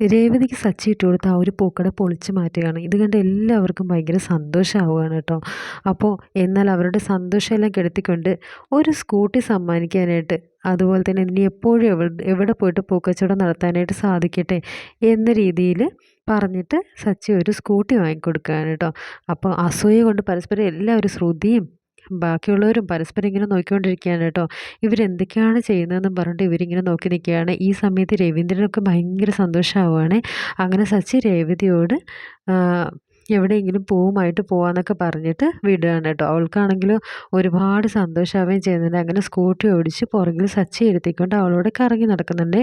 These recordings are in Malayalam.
രേവതിക്ക് സച്ചി ഇട്ട് ആ ഒരു പൂക്കട പൊളിച്ച് മാറ്റുകയാണ്. ഇത് കണ്ട് എല്ലാവർക്കും ഭയങ്കര സന്തോഷമാവുകയാണ് കേട്ടോ. അപ്പോൾ എന്നാൽ അവരുടെ സന്തോഷമെല്ലാം കെടുത്തിക്കൊണ്ട് ഒരു സ്കൂട്ടി സമ്മാനിക്കാനായിട്ട് അതുപോലെ തന്നെ ഇനി എപ്പോഴും എവിടെ എവിടെ പോയിട്ട് പൂക്കച്ചവടം നടത്താനായിട്ട് സാധിക്കട്ടെ എന്ന രീതിയിൽ പറഞ്ഞിട്ട് സച്ചി ഒരു സ്കൂട്ടി വാങ്ങിക്കൊടുക്കുകയാണ് കേട്ടോ. അപ്പോൾ അസൂയ കൊണ്ട് പരസ്പരം എല്ലാവരും ശ്രുതിയും ബാക്കിയുള്ളവരും പരസ്പരം ഇങ്ങനെ നോക്കിക്കൊണ്ടിരിക്കുകയാണ് കേട്ടോ. ഇവരെന്തൊക്കെയാണ് ചെയ്യുന്നതെന്നും പറഞ്ഞിട്ട് ഇവരിങ്ങനെ നോക്കി നിൽക്കുകയാണ്. ഈ സമയത്ത് രവീന്ദ്രനൊക്കെ ഭയങ്കര സന്തോഷമാവുകയാണ് അങ്ങനെ സച്ചി രേവതിയോട് എവിടെയെങ്കിലും പൂവുമായിട്ട് പോവാന്നൊക്കെ പറഞ്ഞിട്ട് വിടുകയാണ് കേട്ടോ. അവൾക്കാണെങ്കിലും ഒരുപാട് സന്തോഷമാവുകയും ചെയ്യുന്നുണ്ട്. അങ്ങനെ സ്കൂട്ടി ഓടിച്ച് പുറകിൽ സച്ചി ഇരുത്തിക്കൊണ്ട് അവളോട് കറങ്ങി നടക്കുന്നുണ്ട്.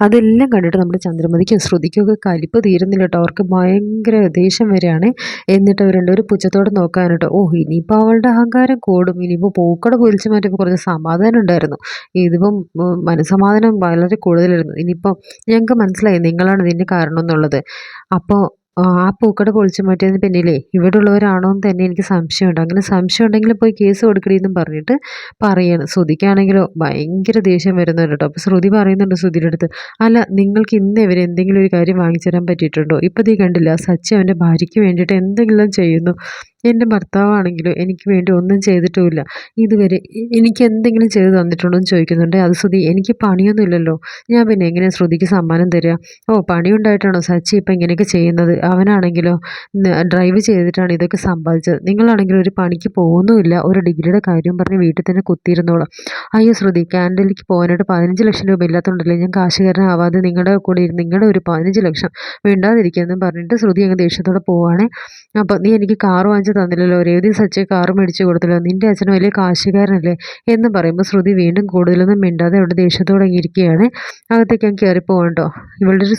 അതെല്ലാം കണ്ടിട്ട് നമ്മുടെ ചന്ദ്രമതിക്കും ശ്രുതിക്കൊക്കെ കലിപ്പ് തീരുന്നില്ല കേട്ടോ. അവർക്ക് ഭയങ്കര ദേഷ്യം വരികയാണ് എന്നിട്ട് അവർ രണ്ടുപേരും പുച്ഛത്തോടെ നോക്കാനായിട്ട് ഓ ഇനിയിപ്പോൾ അവളുടെ അഹങ്കാരം കൂടും. ഇനിയിപ്പോൾ പൂക്കട പൊലിച്ച് മാറ്റിയപ്പോൾ കുറച്ച് സമാധാനം ഉണ്ടായിരുന്നു. ഇതിപ്പം മനസ്സമാധാനം വളരെ കൂടുതലായിരുന്നു. ഇനിയിപ്പോൾ ഞങ്ങൾക്ക് മനസ്സിലായി നിങ്ങളാണ് ഇതിന്റെ കാരണം എന്നുള്ളത്. അപ്പോൾ ആ പൂക്കട പൊളിച്ചു മാറ്റിയതിന് പിന്നിലേ ഇവിടെ ഉള്ളവരാണോ എന്ന് തന്നെ എനിക്ക് സംശയമുണ്ട്. അങ്ങനെ സംശയം ഉണ്ടെങ്കിൽ പോയി കേസ് കൊടുക്കണമെന്നും പറഞ്ഞിട്ട് പറയാണ്. ശ്രുതിക്കാണെങ്കിലോ ഭയങ്കര ദേഷ്യം വരുന്നുണ്ട് കേട്ടോ. അപ്പോൾ ശ്രുതി പറയുന്നുണ്ട് ശ്രുതിയുടെ അടുത്ത് അല്ല നിങ്ങൾക്ക് ഇന്ന് ഇവർ എന്തെങ്കിലും ഒരു കാര്യം വാങ്ങിച്ചു തരാൻ പറ്റിയിട്ടുണ്ടോ? ഇപ്പോൾ തീ കണ്ടില്ല സച്ചി അവന്റെ ഭാര്യയ്ക്ക് വേണ്ടിയിട്ട് എന്തെങ്കിലും ചെയ്യുന്നു. എന്റെ ഭർത്താവാണെങ്കിലും എനിക്ക് വേണ്ടി ഒന്നും ചെയ്തിട്ടുമില്ല. ഇതുവരെ എനിക്ക് എന്തെങ്കിലും ചെയ്തു തന്നിട്ടുണ്ടോ എന്ന് ചോദിക്കുന്നുണ്ട്. അത് ശ്രുതി എനിക്ക് പണിയൊന്നുമില്ലല്ലോ. ഞാൻ പിന്നെ എങ്ങനെ ശ്രുതിക്ക് സമ്മാനം തരിക? ഓ പണിയുണ്ടായിട്ടാണോ സച്ചി ഇപ്പം ഇങ്ങനെയൊക്കെ ചെയ്യുന്നത്? അവനാണെങ്കിലോ ഡ്രൈവ് ചെയ്തിട്ടാണ് ഇതൊക്കെ സമ്പാദിച്ചത്? നിങ്ങളാണെങ്കിലും ഒരു പണിക്ക് പോകുന്നുമില്ല. ഒരു ഡിഗ്രിയുടെ കാര്യം പറഞ്ഞ് വീട്ടിൽ തന്നെ കുത്തിയിരുന്നോളാം. അയ്യോ ശ്രുതി ക്യാൻഡലിക്ക് പോകാനായിട്ട് പതിനഞ്ച് ലക്ഷം രൂപ ഇല്ലാത്തതുകൊണ്ടല്ലേ ഞാൻ കാശുകാരനാവാതെ നിങ്ങളുടെ കൂടെ നിങ്ങളുടെ ഒരു പതിനഞ്ച് ലക്ഷം വേണ്ടാതിരിക്കുമെന്ന് പറഞ്ഞിട്ട് ശ്രുതി അങ്ങ് ദേഷ്യത്തോടെ പോവാണ്. അപ്പം നീ എനിക്ക് കാർ തന്നില്ലല്ലോ. രേവതി സച്ചി കാർ മേടിച്ചു കൊടുത്തല്ലോ. നിന്റെ അച്ഛൻ വലിയ കാശുകാരനല്ലേ എന്ന് പറയുമ്പോൾ ശ്രുതി വീണ്ടും കൂടുതലൊന്നും മിണ്ടാതെ അവിടെ ദേഷ്യത്തോടങ്ങിയിരിക്കുകയാണ് അകത്തേക്ക് ഞാൻ കയറിപ്പോകണ്ടോ ഇവളുടെ ഒരു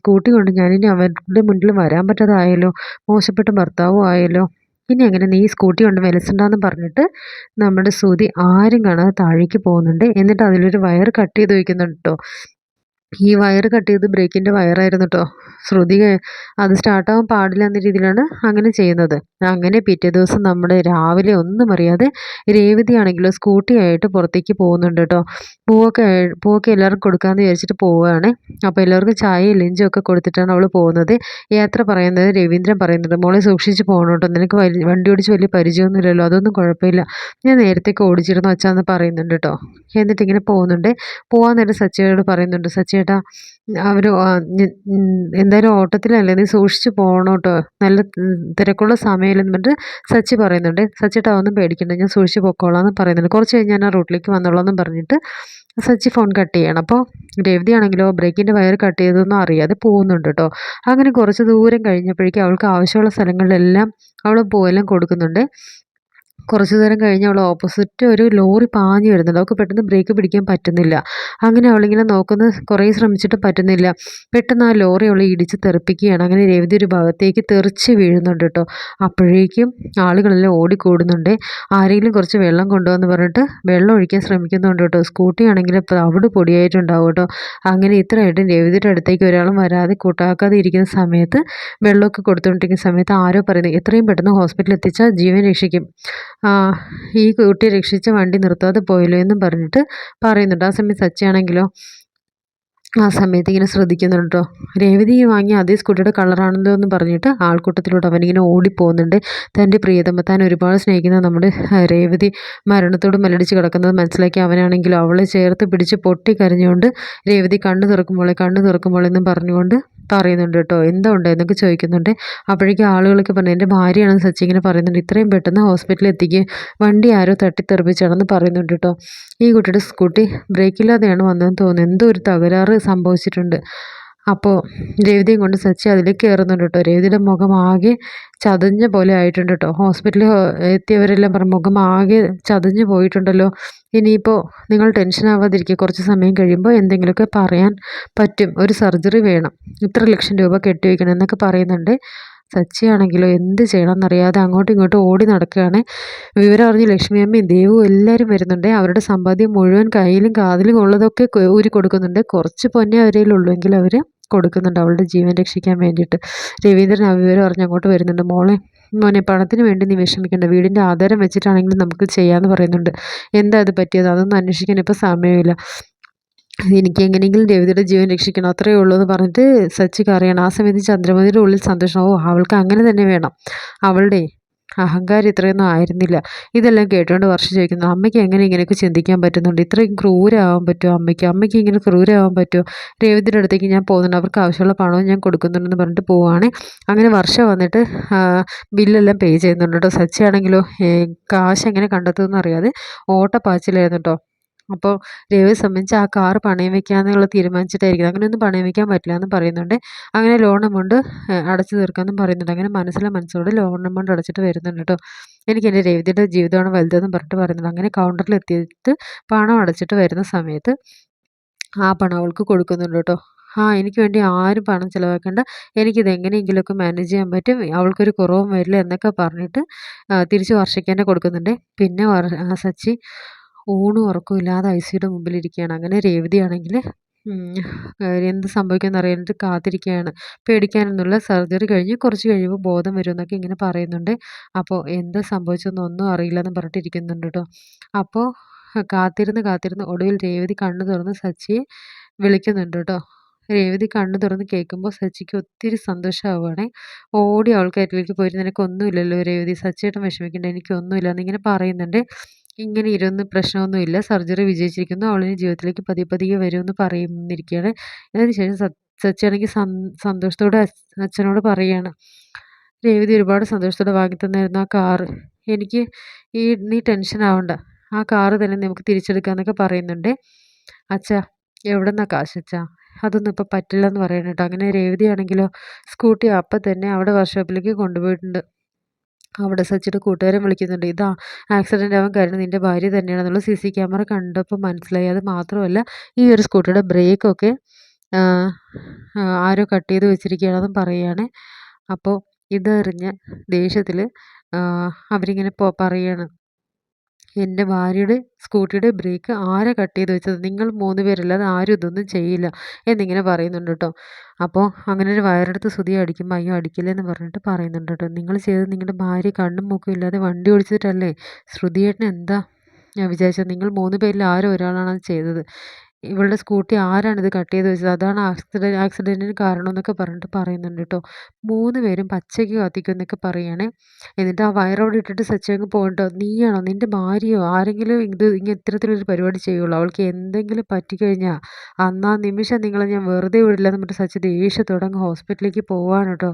സ്കൂട്ടി കൊണ്ട് ഞാനിനി അവരുടെ മുന്നിൽ വരാൻ പറ്റാതായല്ലോ. മോശപ്പെട്ട ഭർത്താവും ആയല്ലോ. ഇനി അങ്ങനെ നീ സ്കൂട്ടി കൊണ്ട് വിലസുണ്ടാന്ന് പറഞ്ഞിട്ട് നമ്മുടെ ശ്രുതി ആരും കാണാതെ താഴേക്ക് പോകുന്നുണ്ട്. എന്നിട്ട് അതിലൊരു വയർ കട്ട് ചെയ്ത് വയ്ക്കുന്നുണ്ട് കേട്ടോ ഈ വയർ കട്ട് ചെയ്ത് ബ്രേക്കിന്റെ വയറായിരുന്നു കേട്ടോ ശ്രുതി അത് സ്റ്റാർട്ടാവാൻ പാടില്ല എന്ന രീതിയിലാണ് അങ്ങനെ ചെയ്യുന്നത്. അങ്ങനെ പിറ്റേ ദിവസം നമ്മുടെ രാവിലെ ഒന്നും അറിയാതെ രേവതി ആണെങ്കിലോ സ്കൂട്ടി ആയിട്ട് പുറത്തേക്ക് പോകുന്നുണ്ട് കേട്ടോ പൂവൊക്കെ പൂവൊക്കെ എല്ലാവർക്കും കൊടുക്കാമെന്ന് വിചാരിച്ചിട്ട് പോവുകയാണ്. അപ്പോൾ എല്ലാവർക്കും ചായയും ലഞ്ചും ഒക്കെ കൊടുത്തിട്ടാണ് അവൾ പോകുന്നത്. യാത്ര പറയുന്നത് രവീന്ദ്രൻ പറയുന്നുണ്ട് മോളെ സൂക്ഷിച്ച് പോകണം കേട്ടോ നിനക്ക് വണ്ടി ഓടിച്ച് വലിയ പരിചയമൊന്നുമില്ലല്ലോ. അതൊന്നും കുഴപ്പമില്ല. ഞാൻ നേരത്തേക്ക് ഓടിച്ചിരുന്നു അച്ഛാന്ന് പറയുന്നുണ്ട് കേട്ടോ എന്നിട്ട് ഇങ്ങനെ പോകുന്നുണ്ട്. പോകാൻ നേരം സച്ചിയോട് പറയുന്നുണ്ട് സച്ചിയേട്ടാ അവർ എന്തായാലും ഓട്ടത്തിലല്ലേ നീ സൂക്ഷിച്ച് പോകണം കേട്ടോ. നല്ല തിരക്കുള്ള സമയമില്ലെന്ന് പറഞ്ഞിട്ട് സച്ചി പറയുന്നുണ്ട്. സച്ചിട്ടാ ഒന്നും പേടിക്കണ്ട ഞാൻ സൂക്ഷിച്ച് പൊക്കോളാം എന്ന് പറയുന്നുണ്ട്. കുറച്ച് കഴിഞ്ഞ് ഞാൻ ആ റൂട്ടിലേക്ക് വന്നോളാം എന്ന് പറഞ്ഞിട്ട് സച്ചി ഫോൺ കട്ട് ചെയ്യണം. അപ്പോൾ രേവതി ആണെങ്കിലോ ബ്രേക്കിന്റെ വയർ കട്ട് ചെയ്തതൊന്നും അറിയാതെ പോകുന്നുണ്ട് കേട്ടോ അങ്ങനെ കുറച്ച് ദൂരം കഴിഞ്ഞപ്പോഴേക്കും അവൾക്ക് ആവശ്യമുള്ള സ്ഥലങ്ങളിലെല്ലാം അവൾ പോയെല്ലാം കൊടുക്കുന്നുണ്ട്. കുറച്ച് നേരം കഴിഞ്ഞ് അവൾ ഓപ്പോസിറ്റ് ഒരു ലോറി പാഞ്ഞു വരുന്നുണ്ട്. അവൾക്ക് പെട്ടെന്ന് ബ്രേക്ക് പിടിക്കാൻ പറ്റുന്നില്ല. അങ്ങനെ അവളിങ്ങനെ നോക്കുന്ന കുറേ ശ്രമിച്ചിട്ട് പറ്റുന്നില്ല. പെട്ടെന്ന് ആ ലോറി അവളെ ഇടിച്ച് തെറിപ്പിക്കുകയാണ്. അങ്ങനെ രേവതി ഒരു ഭാഗത്തേക്ക് തെറിച്ച് വീഴുന്നുണ്ട് കേട്ടോ. അപ്പോഴേക്കും ആളുകളെല്ലാം ഓടിക്കൂടുന്നുണ്ട്. ആരെങ്കിലും കുറച്ച് വെള്ളം കൊണ്ടുവന്ന് പറഞ്ഞിട്ട് വെള്ളം ഒഴിക്കാൻ ശ്രമിക്കുന്നുണ്ട് കേട്ടോ. സ്കൂട്ടി ആണെങ്കിൽ അവിടെ പൊടിയായിട്ടുണ്ടാവും കേട്ടോ. അങ്ങനെ ഇത്രയായിട്ടും രവിതിയുടെ അടുത്തേക്ക് ഒരാളും വരാതെ കൂട്ടാക്കാതെ ഇരിക്കുന്ന സമയത്ത് വെള്ളമൊക്കെ കൊടുത്തുകൊണ്ടിരിക്കുന്ന സമയത്ത് ആരോ പറയുന്നത് എത്രയും പെട്ടെന്ന് ഹോസ്പിറ്റലിൽ എത്തിച്ചാൽ ജീവൻ രക്ഷിക്കും. ഈ കുട്ടിയെ രക്ഷിച്ച വണ്ടി നിർത്താതെ പോയല്ലോ എന്നും പറഞ്ഞിട്ട് പറയുന്നുണ്ട്. ആ സമയത്ത് സച്ചിയാണെങ്കിലോ? ആ സമയത്ത് ഇങ്ങനെ ശ്രദ്ധിക്കുന്നുണ്ടോ? രേവതി വാങ്ങിയ അതേ സ്കൂട്ടിയുടെ കളറാണല്ലോ എന്ന് പറഞ്ഞിട്ട് ആൾക്കൂട്ടത്തിലൂടെ അവനിങ്ങനെ ഓടിപ്പോകുന്നുണ്ട്. തന്റെ പ്രിയതമ്മ താൻ ഒരുപാട് സ്നേഹിക്കുന്ന നമ്മുടെ രേവതി മരണത്തോട് മലടിച്ച് കിടക്കുന്നത് മനസ്സിലാക്കി അവനാണെങ്കിലും? അവളെ ചേർത്ത് പിടിച്ച് പൊട്ടി കരഞ്ഞുകൊണ്ട് രേവതി കണ്ണു തുറക്കുമ്പോളെ കണ്ണു തുറക്കുമ്പോളെന്നും പറഞ്ഞുകൊണ്ട് പറയുന്നുണ്ട് കേട്ടോ എന്താ ഉണ്ട് എന്നൊക്കെ ചോദിക്കുന്നുണ്ട്. അപ്പോഴേക്കും ആളുകളൊക്കെ പറഞ്ഞു എന്റെ ഭാര്യയാണ് സച്ചി ഇങ്ങനെ പറയുന്നുണ്ട്. ഇത്രയും പെട്ടെന്ന് ഹോസ്പിറ്റലിൽ എത്തിക്കുക വണ്ടി ആരോ തട്ടിത്തെറിപ്പിച്ചാണെന്ന് പറയുന്നുണ്ട് കേട്ടോ ഈ കുട്ടിയുടെ സ്കൂട്ടി ബ്രേക്കില്ലാതെയാണ് വന്നതെന്ന് തോന്നുന്നു. എന്തോ ഒരു തകരാറ് സംഭവിച്ചിട്ടുണ്ട്. അപ്പോൾ രേവതിയും കൊണ്ട് സച്ചി അതിലേക്ക് കയറുന്നുണ്ട് കേട്ടോ. രേവതിയുടെ മുഖം ആകെ ചതഞ്ഞ പോലെ ആയിട്ടുണ്ട് കേട്ടോ. ഹോസ്പിറ്റലിൽ എത്തിയവരെല്ലാം പറഞ്ഞു മുഖം ആകെ ചതഞ്ഞു പോയിട്ടുണ്ടല്ലോ. ഇനിയിപ്പോൾ നിങ്ങൾ ടെൻഷൻ ആവാതിരിക്കുക. കുറച്ച് സമയം കഴിയുമ്പോൾ എന്തെങ്കിലുമൊക്കെ പറയാൻ പറ്റും. ഒരു സർജറി വേണം. ഇത്ര ലക്ഷം രൂപ കെട്ടിവെക്കണം എന്നൊക്കെ പറയുന്നുണ്ട്. സച്ചിയാണെങ്കിലോ എന്ത് ചെയ്യണമെന്നറിയാതെ അങ്ങോട്ടും ഇങ്ങോട്ടും ഓടി നടക്കുകയാണ്. വിവരം അറിഞ്ഞ് ലക്ഷ്മിയമ്മയും ദേവും എല്ലാവരും വരുന്നുണ്ട്. അവരുടെ സമ്പാദ്യം മുഴുവൻ കയ്യിലും കാതിലും ഉള്ളതൊക്കെ ഊരി കൊടുക്കുന്നുണ്ട് കുറച്ച് പൊന്നേ അവരേലുള്ളൂ എങ്കിൽ അവർ കൊടുക്കുന്നുണ്ട് അവളുടെ ജീവൻ രക്ഷിക്കാൻ വേണ്ടിയിട്ട്. രവീന്ദ്രൻ ആ വിവരം അറിഞ്ഞ് അങ്ങോട്ട് വരുന്നുണ്ട്. മോളെ മോനെ പണത്തിന് വേണ്ടി നീ വിഷമിക്കേണ്ട. വീടിന്റെ ആധാരം വെച്ചിട്ടാണെങ്കിലും നമുക്ക് ചെയ്യാമെന്ന് പറയുന്നുണ്ട്. എന്താ അത് പറ്റിയത്? അതൊന്നും അന്വേഷിക്കാൻ ഇപ്പോൾ സമയമില്ല. എനിക്ക് എങ്ങനെയെങ്കിലും രവിതയുടെ ജീവൻ രക്ഷിക്കണം. അത്രയേ ഉള്ളൂ എന്ന് പറഞ്ഞിട്ട് സച്ചിക്ക് അറിയണം. ആ സമയത്ത് ചന്ദ്രമതിയുടെ ഉള്ളിൽ സന്തോഷം. ഓ അവൾക്ക് അങ്ങനെ തന്നെ വേണം. അവളുടെ അഹങ്കാരം ഇത്രയൊന്നും ആയിരുന്നില്ല. ഇതെല്ലാം കേട്ടുകൊണ്ട് വർഷം ചോദിക്കുന്നു അമ്മയ്ക്ക് എങ്ങനെ ഇങ്ങനെയൊക്കെ ചിന്തിക്കാൻ പറ്റുന്നുണ്ട്? ഇത്രയും ക്രൂരാവാൻ പറ്റുമോ അമ്മയ്ക്ക്? അമ്മയ്ക്ക് ഇങ്ങനെ ക്രൂരാവാൻ പറ്റുമോ? രേവതിയുടെ അടുത്തേക്ക് ഞാൻ പോകുന്നുണ്ട്. അവർക്ക് ആവശ്യമുള്ള പണവും ഞാൻ കൊടുക്കുന്നുണ്ടെന്ന് പറഞ്ഞിട്ട് പോവുകയാണ് അങ്ങനെ വർഷം വന്നിട്ട് ബില്ലെല്ലാം പേ ചെയ്യുന്നുണ്ട് കേട്ടോ. സച്ചയാണെങ്കിലോ കാശ് എങ്ങനെ കണ്ടെത്തുമെന്ന് അറിയാതെ ഓട്ടപ്പാച്ചിലായിരുന്നു കേട്ടോ. അപ്പോൾ രവിയെ സംബന്ധിച്ച് ആ കാർ പണയം വെക്കാന്നുള്ള തീരുമാനിച്ചിട്ടായിരിക്കും അങ്ങനെയൊന്നും പണയം വെക്കാൻ പറ്റില്ല എന്ന് പറയുന്നുണ്ട്. അങ്ങനെ ലോൺ എമൗണ്ട് അടച്ചു തീർക്കാമെന്നും പറയുന്നുണ്ട്. അങ്ങനെ മനസ്സിലെ മനസ്സോട് ലോൺ എമൗണ്ട് അടച്ചിട്ട് വരുന്നുണ്ട് കേട്ടോ എനിക്ക് എന്റെ രവിതിയുടെ ജീവിതമാണ് വലുതെന്ന് പറഞ്ഞിട്ട് പറയുന്നുണ്ട്. അങ്ങനെ കൗണ്ടറിൽ എത്തിയിട്ട് പണം അടച്ചിട്ട് വരുന്ന സമയത്ത് ആ പണം അവൾക്ക് കൊടുക്കുന്നുണ്ട് കേട്ടോ ആ എനിക്ക് വേണ്ടി ആരും പണം ചിലവാക്കേണ്ട. എനിക്കിത് എങ്ങനെയെങ്കിലുമൊക്കെ മാനേജ് ചെയ്യാൻ പറ്റും. അവൾക്കൊരു കുറവും വരില്ല എന്നൊക്കെ പറഞ്ഞിട്ട് തിരിച്ച് വർഷിക്കാൻ കൊടുക്കുന്നുണ്ട്. പിന്നെ സച്ചി ഊണും ഉറക്കവും ഇല്ലാതെ ഐ സിയുടെ മുമ്പിലിരിക്കുകയാണ്. അങ്ങനെ രേവതിയാണെങ്കിൽ എന്ത് സംഭവിക്കുമെന്ന് അറിയാനായിട്ട് കാത്തിരിക്കുകയാണ്. പേടിക്കാനൊന്നുമില്ല. സർജറി കഴിഞ്ഞ് കുറച്ച് കഴിയുമ്പോൾ ബോധം വരുമെന്നൊക്കെ ഇങ്ങനെ പറയുന്നുണ്ട്. അപ്പോൾ എന്താ സംഭവിച്ചതെന്നൊന്നും അറിയില്ലെന്ന് പറഞ്ഞിട്ടിരിക്കുന്നുണ്ട് കേട്ടോ. അപ്പോൾ കാത്തിരുന്ന് കാത്തിരുന്ന് ഒടുവിൽ രേവതി കണ്ണു തുറന്ന് സച്ചിയെ വിളിക്കുന്നുണ്ട് കേട്ടോ. രേവതി കണ്ണു തുറന്ന് കേൾക്കുമ്പോൾ സച്ചിക്ക് ഒത്തിരി സന്തോഷമാവുകയാണേ ഓടി അവൾക്കായിട്ടിലേക്ക് പോയിട്ട് നിനക്കൊന്നുമില്ലല്ലോ രേവതി. സച്ചിയേട്ടൻ വിഷമിക്കേണ്ട. എനിക്കൊന്നുമില്ല എന്നിങ്ങനെ പറയുന്നുണ്ട്. ഇങ്ങനെ ഇരുന്ന് പ്രശ്നമൊന്നുമില്ല സർജറി വിജയിച്ചിരിക്കുന്നു. അവളിന് ജീവിതത്തിലേക്ക് പതിയെ പതിയെ വരുമെന്ന് പറയുന്നിരിക്കുകയാണ്. അതിനുശേഷം സച്ചിയാണെങ്കിൽ സന്തോഷത്തോടെ അച്ഛനോട് പറയുകയാണ് രേവതി ഒരുപാട് സന്തോഷത്തോടെ വാങ്ങി തന്നായിരുന്നു ആ കാറ്. എനിക്ക് ഈ നീ ടെൻഷൻ ആവണ്ട. ആ കാറ് തന്നെ നമുക്ക് തിരിച്ചെടുക്കാമെന്നൊക്കെ പറയുന്നുണ്ട്. അച്ഛാ എവിടെ നിന്നാണ് കാശ് അച്ഛാ? അതൊന്നും ഇപ്പോൾ പറ്റില്ല എന്ന് പറയണം കേട്ടോ അങ്ങനെ രേവതി ആണെങ്കിലോ സ്കൂട്ടി അപ്പം തന്നെ അവിടെ വർക്ക്ഷോപ്പിലേക്ക് കൊണ്ടുപോയിട്ടുണ്ട്. അവിടെ സച്ചിയുടെ കൂട്ടുകാരൻ വിളിക്കുന്നുണ്ട്. ഇതാ ആക്സിഡന്റ് ആവാൻ കാരണം നിന്റെ ഭാര്യ തന്നെയാണെന്നുള്ള സി സി ക്യാമറ കണ്ടപ്പോൾ മനസ്സിലായി. അത് മാത്രമല്ല ഈ ഒരു സ്കൂട്ടിയുടെ ബ്രേക്കൊക്കെ ആരോ കട്ട് ചെയ്ത് വെച്ചിരിക്കുകയാണെന്നും പറയുകയാണ് അപ്പോൾ ഇതറിഞ്ഞ് ദേഷ്യത്തിൽ അവരിങ്ങനെ പറയുകയാണ് എന്റെ ഭാര്യയുടെ സ്കൂട്ടിയുടെ ബ്രേക്ക് ആരെ കട്ട് ചെയ്ത് വെച്ചത്? നിങ്ങൾ മൂന്ന് പേരല്ലാതെ ആരും ഇതൊന്നും ചെയ്യില്ല എന്നിങ്ങനെ പറയുന്നുണ്ട് കേട്ടോ. അപ്പോൾ അങ്ങനെ ഒരു വയറെടുത്ത് സുതി അടിക്കുമ്പോൾ അയ്യോ അടിക്കില്ലെന്ന് പറഞ്ഞിട്ട് പറയുന്നുണ്ട് കേട്ടോ. നിങ്ങൾ ചെയ്തത് നിങ്ങളുടെ ഭാര്യ കണ്ണും മൂക്കും ഇല്ലാതെ വണ്ടി ഓടിച്ചിട്ടല്ലേ? ശ്രുതിയേട്ടൻ എന്താ? ഞാൻ വിചാരിച്ചത് നിങ്ങൾ മൂന്ന് പേരിൽ ആരോ ഒരാളാണ് ചെയ്തത്. ഇവളുടെ സ്കൂട്ടി ആരാണിത് കട്ട് ചെയ്ത് വെച്ചത്? അതാണ് ആക്സിഡന്റ് ആക്സിഡന്റിന് കാരണം എന്നൊക്കെ പറഞ്ഞിട്ട് പറയുന്നുണ്ട് കേട്ടോ. മൂന്ന് പേരും പച്ചയ്ക്ക് കത്തിക്കും എന്നൊക്കെ പറയുകയാണ് എന്നിട്ട് ആ വയറോട് ഇട്ടിട്ട് സച്ചങ്ങ് പോകണ്ടോ? നീയാണോ? നിന്റെ ഭാര്യയോ? ആരെങ്കിലും ഇത് ഇങ്ങനെ ഇത്തരത്തിലൊരു പരിപാടി ചെയ്യുള്ളൂ. അവൾക്ക് എന്തെങ്കിലും പറ്റിക്കഴിഞ്ഞാൽ അന്നാ നിമിഷം നിങ്ങളെ ഞാൻ വെറുതെ വിടില്ല എന്ന് പറഞ്ഞിട്ട് സച്ച് ദേഷ്യത്തോടെ അങ്ങ് ഹോസ്പിറ്റലിലേക്ക് പോവാണ് കേട്ടോ.